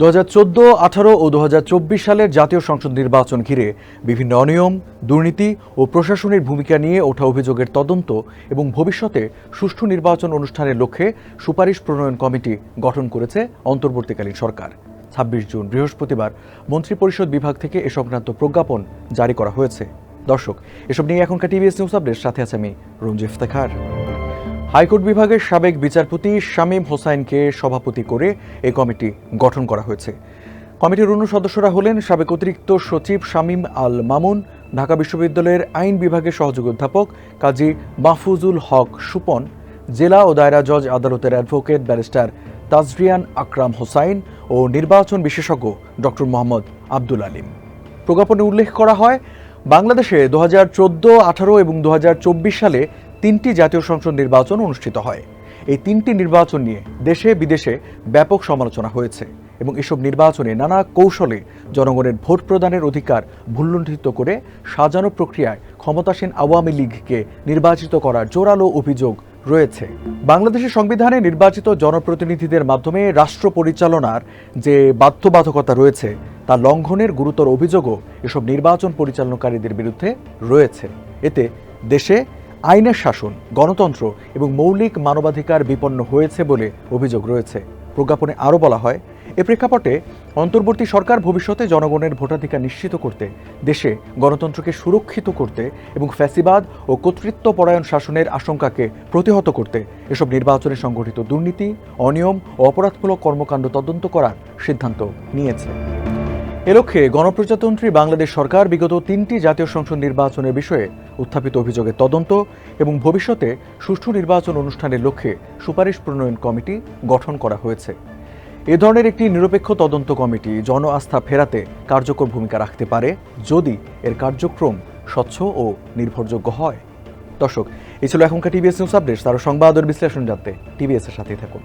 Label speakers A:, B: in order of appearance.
A: দু হাজার চোদ্দ, আঠারো ও দু হাজার চব্বিশ সালের জাতীয় সংসদ নির্বাচন ঘিরে বিভিন্ন অনিয়ম, দুর্নীতি ও প্রশাসনের ভূমিকা নিয়ে ওঠা অভিযোগের তদন্ত এবং ভবিষ্যতে সুষ্ঠু নির্বাচন অনুষ্ঠানের লক্ষ্যে সুপারিশ প্রণয়ন কমিটি গঠন করেছে অন্তর্বর্তীকালীন সরকার। ছাব্বিশ জুন বৃহস্পতিবার মন্ত্রিপরিষদ বিভাগ থেকে এ সংক্রান্ত প্রজ্ঞাপন জারি করা হয়েছে। দর্শক, এসব নিয়ে এখনকার টিভিএস নিউজ আপডেট, সাথে আছে আমি রঞ্জি ইফতেখার। হাইকোর্ট বিভাগের সাবেক বিচারপতি শামীম হোসাইনকে সভাপতি করে এই কমিটি গঠন করা হয়েছে। কমিটির অন্য সদস্যরা হলেন সাবেক অতিরিক্ত সচিব শামীম আল মামুন, ঢাকা বিশ্ববিদ্যালয়ের আইন বিভাগের সহযোগী অধ্যাপক কাজী মাহফুজুল হক সুপন, জেলা ও দায়রা জজ আদালতের অ্যাডভোকেট ব্যারিস্টার তাজরিয়ান আকরাম হোসাইন ও নির্বাচন বিশেষজ্ঞ ডক্টর মোহাম্মদ আব্দুল আলিম। প্রজ্ঞাপনে উল্লেখ করা হয়, বাংলাদেশে দু হাজার চোদ্দ, আঠারো এবং দু হাজার চব্বিশ সালে তিনটি জাতীয় সংসদ নির্বাচন অনুষ্ঠিত হয়। এই তিনটি নির্বাচন নিয়ে দেশে বিদেশে ব্যাপক সমালোচনা হয়েছে এবং এসব নির্বাচনে নানা কৌশলে জনগণের ভোট প্রদানের অধিকার ভুল্লুণ্ঠিত করে সাজানো প্রক্রিয়ায় ক্ষমতাসীন আওয়ামী লীগকে নির্বাচিত করার জোরালো অভিযোগ রয়েছে। বাংলাদেশের সংবিধানে নির্বাচিত জনপ্রতিনিধিদের মাধ্যমে রাষ্ট্র পরিচালনার যে বাধ্যবাধকতা রয়েছে, তা লঙ্ঘনের গুরুতর অভিযোগও এসব নির্বাচন পরিচালনাকারীদের বিরুদ্ধে রয়েছে। এতে দেশে আইনের শাসন, গণতন্ত্র এবং মৌলিক মানবাধিকার বিপন্ন হয়েছে বলে অভিযোগ রয়েছে। প্রজ্ঞাপনে আরও বলা হয়, এ প্রেক্ষাপটে অন্তর্বর্তী সরকার ভবিষ্যতে জনগণের ভোটাধিকার নিশ্চিত করতে, দেশে গণতন্ত্রকে সুরক্ষিত করতে এবং ফ্যাসিবাদ ও কর্তৃত্ব পরায়ণ শাসনের আশঙ্কাকে প্রতিহত করতে, এসব নির্বাচনে সংঘটিত দুর্নীতি, অনিয়ম ও অপরাধমূলক কর্মকাণ্ড তদন্ত করার সিদ্ধান্ত নিয়েছে। এ লক্ষ্যে গণপ্রজাতন্ত্রী বাংলাদেশ সরকার বিগত তিনটি জাতীয় সংসদ নির্বাচনের বিষয়ে উত্থাপিত অভিযোগের তদন্ত এবং ভবিষ্যতে সুষ্ঠু নির্বাচন অনুষ্ঠানের লক্ষ্যে সুপারিশ প্রণয়ন কমিটি গঠন করা হয়েছে। এ ধরনের একটি নিরপেক্ষ তদন্ত কমিটি জন আস্থা ফেরাতে কার্যকর ভূমিকা রাখতে পারে যদি এর কার্যক্রম স্বচ্ছ ও নির্ভরযোগ্য হয়। দর্শক, এই ছিল এখনকার টিভিএস নিউজ আপডেট। তার সংবাদ ও বিশ্লেষণ জানতে টিভিএস এর সাথেই থাকুন।